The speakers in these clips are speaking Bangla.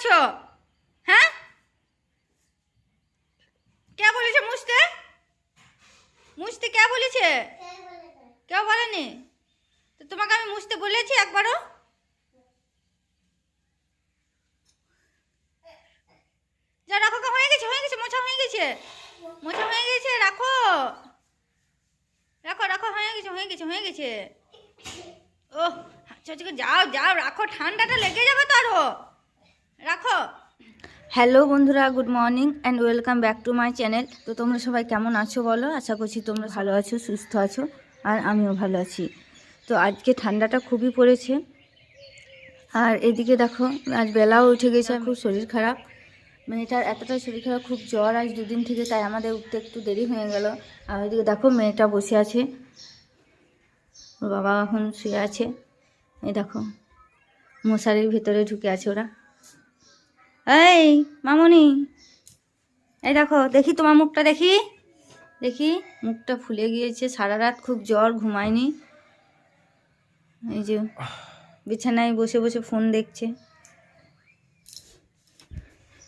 খাচ্ছ হ্যাঁ? কে বলেছে মুছতে? মুছতে কে বলেছে? কেউ বলেনি? তো তোমাকে আমি মুছতে বলেছি একবারও? যা, রাখো হয়ে গেছে হয়ে গেছে, মোছা হয়ে গেছে। মোছা হয়ে গেছে, রাখো। রাখো রাখো, হয়ে গেছে হয়ে গেছে হয়ে গেছে। ও আচ্ছা যাও যাও, রাখো, ঠান্ডাটা লেগে যাবে তো আরও। রাখো। হ্যালো বন্ধুরা good morning and welcome back to my channel তো তোমরা সবাই কেমন আছো বলো? আশা করছি তোমরা ভালো আছো, সুস্থ আছো, আর আমিও ভালো আছি। তো আজকে ঠান্ডাটা খুবই পড়েছে। আর এদিকে দেখো, আজ বেলাও উঠে গেছে, খুব শরীর খারাপ। মেয়েটার এতটাই শরীর খারাপ, খুব জ্বর আজ দুদিন থেকে, তাই আমাদের উঠতে একটু দেরি হয়ে গেল। আর ওইদিকে দেখো, মেয়েটা বসে আছে। ওর বাবা এখন শুয়ে আছে। এই দেখো, মশারির ভিতরে ঢুকে আছে ওরা। এই, মামনি। এই দেখো, দেখি তোমার মুখটা, দেখি। দেখি, মুখটা ফুলে গিয়েছে, সারা রাত খুব জ্বর, ঘুমায়নি। এই যে, বিছানায় বসে বসে ফোন দেখছে।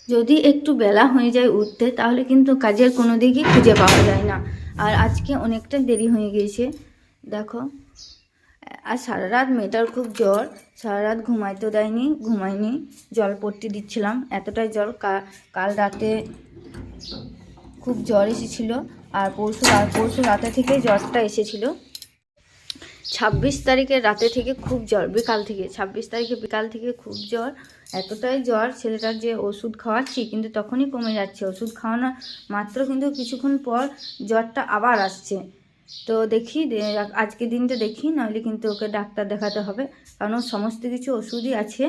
যদি একটু বেলা হয়ে যায় উঠতে, তাহলে কিন্তু কাজের কোনো দিকই খুঁজে পাওয়া যায় না। আর আজকে অনেকটা দেরি হয়ে গিয়েছে। দেখো আর সারা রাত মেয়েটার খুব জ্বর। সারা রাত ঘুমাইতে দেয়নি ঘুমাইনি জল পড়তে দিচ্ছিলাম। এতটাই জল কাল রাতে খুব জ্বর এসেছিল। আর পরশু পরশু রাতে থেকে জ্বরটা এসেছিল। ছাব্বিশ তারিখের রাতে থেকে খুব জ্বর, বিকাল থেকে। ছাব্বিশ তারিখে বিকাল থেকে খুব জ্বর। এতটাই জ্বর ছেলেটার যে ওষুধ খাওয়াচ্ছি, কিন্তু তখনই কমে যাচ্ছে। ওষুধ খাওয়ানো মাত্র কিন্তু কিছুক্ষণ পর জ্বরটা আবার আসছে। তো দেখি আজকে দিনটা দেখি, নাহলে কিন্তু ওকে ডাক্তার দেখাতে হবে। কারণ সমস্ত কিছু ওষুধই আছে।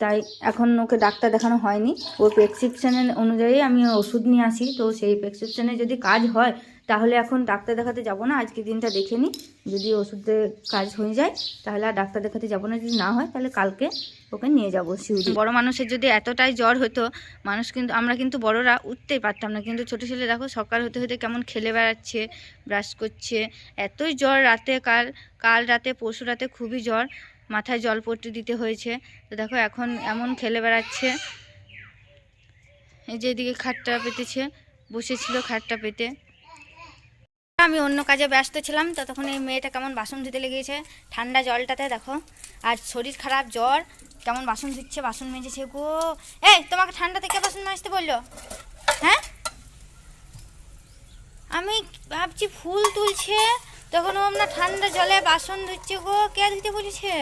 তাই এখন ওকে ডাক্তার দেখানো হয়নি। ওর প্রেসক্রিপশানের অনুযায়ী আমি ওষুধ নিয়ে আসি। তো সেই প্রেসক্রিপশানে যদি কাজ হয়, তাহলে এখন ডাক্তার দেখাতে যাব না। আজকে দিনটা দেখে নিই যদি ওষুধে কাজ হয়ে যায়, তাহলে আর ডাক্তার দেখাতে যাব না। যদি না হয়, তাহলে কালকে ওকে নিয়ে যাব শিউরি বড় মানুষের যদি এতটাই জ্বর হতো, মানুষ কিন্তু, আমরা কিন্তু বড়রা উঠতেই পারতাম না। কিন্তু ছোটো ছেলে দেখো, সকাল হতে হতে কেমন খেলে বেড়াচ্ছে ব্রাশ করছে। এতই জ্বর রাতে, কাল কাল রাতে, পরশু রাতে খুবই জ্বর। মাথায় জল পট্টি দিতে হয়েছে। তো দেখো এখন এমন খেলে বেড়াচ্ছে। এই যে এদিকে খাটটা পেতেছে, বসেছিল খাটটা পেতে। আমি অন্য কাজে ব্যস্ত ছিলাম, ততক্ষণ এই মেয়েটা কেমন বাসন ধুতে লেগেছে, ঠান্ডা জলটাতে দেখো। আর শরীর খারাপ, জ্বর, কেমন বাসন ধুচ্ছে, বাসন মেজেছে গো। এই, তোমাকে ঠান্ডা থেকে বাসন মাজতে বলল? হ্যাঁ? আমি ভাবছি ফুল তুলছে তখন ও না ঠান্ডা জলে বাসন ধুচ্ছে গো কে ধুতে বলেছে?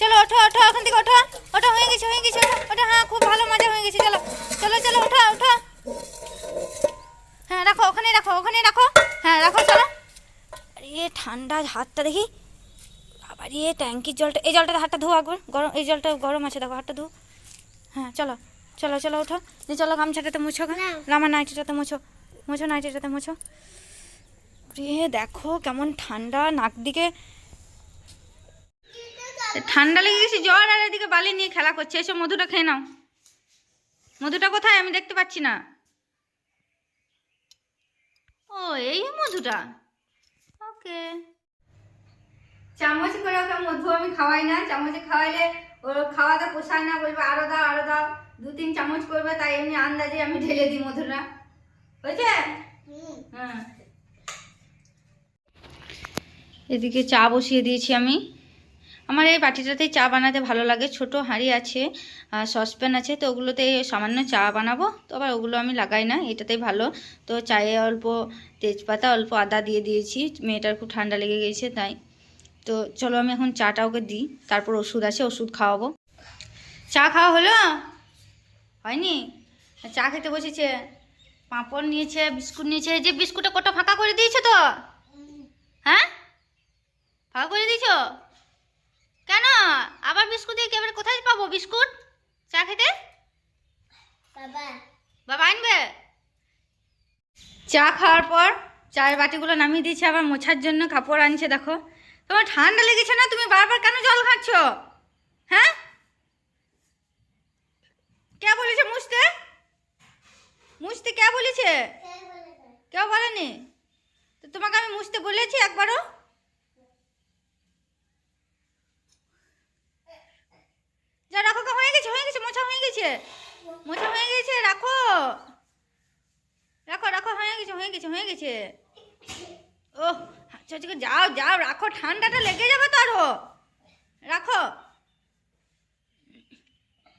চলো ওঠো ওঠো ওখান থেকে ওঠো। ওঠো হয়ে গেছে হয়ে গেছে ওঠো। ওঠো হ্যাঁ খুব ভালো মজা হয়ে গেছে চলো। চলো চলো ওঠো ওঠো। হ্যাঁ রাখো ওখানেই রাখো ওখানেই রাখো। হ্যাঁ রাখো চলো। আরে ঠান্ডা হাতটা দেখি। আবার ইয়ে ট্যাঙ্কির জলটা এই জলটা হাতটা ধো একবার গরম এই জলটা গরম আছে দেখো হাতটা ধো। হ্যাঁ চলো চলো চলো ওঠো। যে চলো গামছাটাতে মুছো আমার নাইটিটাতে মুছো। মুছো নাইটিটাতে মুছো। রে দেখো কেমন ঠান্ডা নাক দিকে। ঠান্ডা লেগে গেছে জ্বর আর এদিকে বালি নিয়ে খেলা করছে। এসব মধুটা খেয়ে নাও। মধুটা কোথায়? আমি দেখতে পাচ্ছি না। ও এই মধুটা। ওকে। চামচ করে ওকে মধু আমি খাওয়াই না। চামচে খাওয়াইলে ওর খাওয়াতে পোষায় না বলবে আরও দাও আরও দাও। দু তিন চামচ করবে তাই এমনি আন্দাজে আমি ঢেলে দিই মধুটা। হয়েছে? হ্যাঁ। এদিকে চা বসিয়ে দিয়েছি আমি। আমার এই বাটিটাতেই চা বানাতে ভালো লাগে, ছোট হাঁড়ি আছে সসপ্যান আছে, তো ওগুলোতে সামান্য চা বানাবো। তো আবার ওগুলো আমি লাগাই না, এটাতেই ভালো। তো চায়ে অল্প তেজপাতা, অল্প আদা দিয়ে দিয়েছি, মেয়েটার খুব ঠান্ডা লেগে গেছে তাই। তো চলো আমি এখন চাটা ওকে দিই, তারপর ওষুধ আছে, ওষুধ খাওয়াবো। চা খাওয়া হলো? হয়নি? চা খেতে বসেছে? পাঁপড় নিয়েছে, বিস্কুট নিয়েছে যে বিস্কুটে কটা ফাঁকা করে দিয়েছে তো? হ্যাঁ? ফাঁকা করে দিয়েছ কেন? আবার বিস্কুট দিয়ে একেবারে কোথায় পাবো বিস্কুট? চা খেতে? বাবা। আনবে? চা খাওয়ার পর চায়ের বাটিগুলো নামিয়ে দিয়েছে আবার মোছার জন্য কাপড় আনছে দেখো। তোমার ঠান্ডা লেগেছে না? তুমি বারবার কেন জল খাচ্ছ? হ্যাঁ? কে বলেছে মুছতে? মুছতে কে বলেছে? কেউ বলেনি? তো তোমাকে আমি মুছতে বলেছি একবারও? যা রাখো হয়ে গেছে হয়ে গেছে মোছা হয়ে গেছে। মোছা হয়ে গেছে রাখো। রাখো রাখো হয়ে গেছে হয়ে গেছে হয়ে গেছে। ও আচ্ছা যাও যাও রাখো ঠান্ডাটা লেগে যাবে তো আরও। রাখো।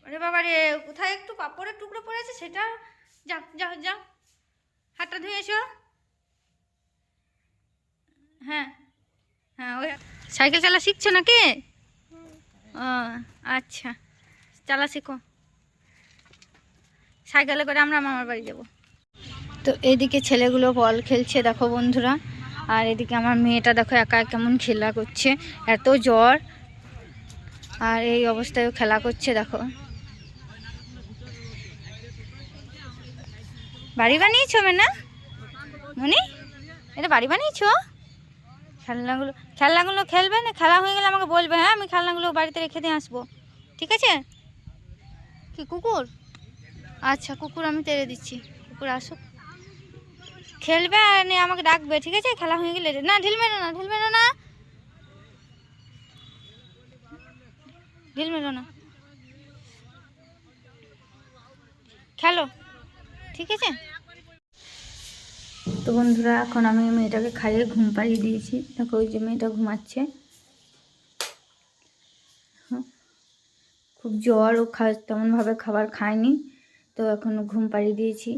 আরে বাবা রে কোথায় একটু পাপড়ের টুকরো পড়েছে সেটা যাও যাও যাও হাতটা ধুয়ে এসো। হ্যাঁ হ্যাঁ ওই সাইকেল চালা শিখছো নাকি? ও আচ্ছা। চালা শিখো। সাইকেলে করে আমরা মামার বাড়ি যাব। তো এদিকে ছেলেগুলো বল খেলছে, দেখো বন্ধুরা। আর এদিকে আমার মেয়েটা দেখো একা কেমন খেলা করছে। এত জ্বর। আর এই অবস্থায় খেলা করছে, দেখো। বাড়ি বানিয়েছো না মনি, এটা বাড়ি বানিয়েছো? খেলনাগুলো খেলনাগুলো খেলবে না? খেলা হয়ে গেলে আমাকে বলবে হ্যাঁ আমি খেলনাগুলো বাড়িতে রেখে দিয়ে আসব। ঠিক আছে? কি কুকুর? আচ্ছা কুকুর আমি তেড়ে দিচ্ছি। কুকুর আসুক। খেলবে আর নিয়ে আমাকে ডাকবে, ঠিক আছে? খেলা হয়ে গেলে না, ঢিল মেরো না, ঢিল মেরো না। ঢিল মেরো না। খেলো, ঠিক আছে? তো বন্ধুরা, এখন আমি মেয়েটাকে খাইয়ে ঘুম পাড়িয়ে দিয়েছি। দেখো, ওই যে মেয়েটা ঘুমাচ্ছে। খুব জ্বর ও খা তেমনভাবে খাবার খায়নি তো এখন ঘুম পাড়িয়ে দিয়েছি।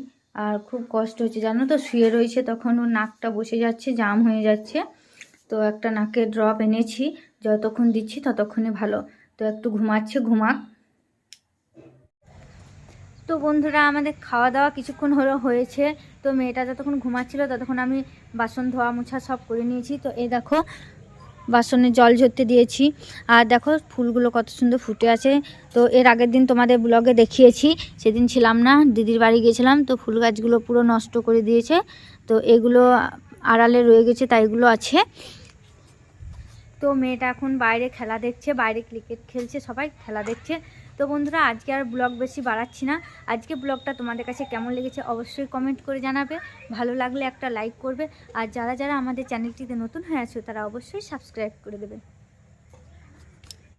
আর খুব কষ্ট হচ্ছে, জানো তো? শুয়ে রয়েছে তখন ওর নাকটা বসে যাচ্ছে, জাম হয়ে যাচ্ছে। তো একটা নাকের ড্রপ এনেছি, যতক্ষণ দিচ্ছি ততক্ষণে ভালো। তো একটু ঘুমাচ্ছে, ঘুমাক। তো বন্ধুরা, আমাদের খাওয়া দাওয়া কিছুক্ষণ হলো, হয়েছে। তো মেয়েটা যতক্ষণ ঘুমাচ্ছিল ততক্ষণ আমি বাসন ধোয়া মোছা সব করে নিয়েছি। তো এই দেখো বাসনে জল ঝরতে দিয়েছি। আর দেখো ফুলগুলো কত সুন্দর ফুটে আছে। তো এর আগের দিন তোমাদের ব্লগে দেখিয়েছি, সেদিন ছিলাম না, দিদির বাড়ি গিয়েছিলাম, তো ফুল গাছগুলো পুরো নষ্ট করে দিয়েছে। তো এগুলো আড়ালে রয়ে গেছে, তাই এগুলো আছে। তো মেয়েটা এখন বাইরে খেলা দেখছে, বাইরে ক্রিকেট খেলছে সবাই, খেলা দেখছে। তো বন্ধুরা, আজকে আর ব্লগ বেশি বাড়াচ্ছি না। আজকে ব্লগটা তোমাদের কাছে কেমন লেগেছে অবশ্যই কমেন্ট করে জানাবে। ভালো লাগলে একটা লাইক করবে। আর যারা যারা আমাদের চ্যানেলটিতে নতুন হয়ে আছো, তারা অবশ্যই সাবস্ক্রাইব করে দেবে।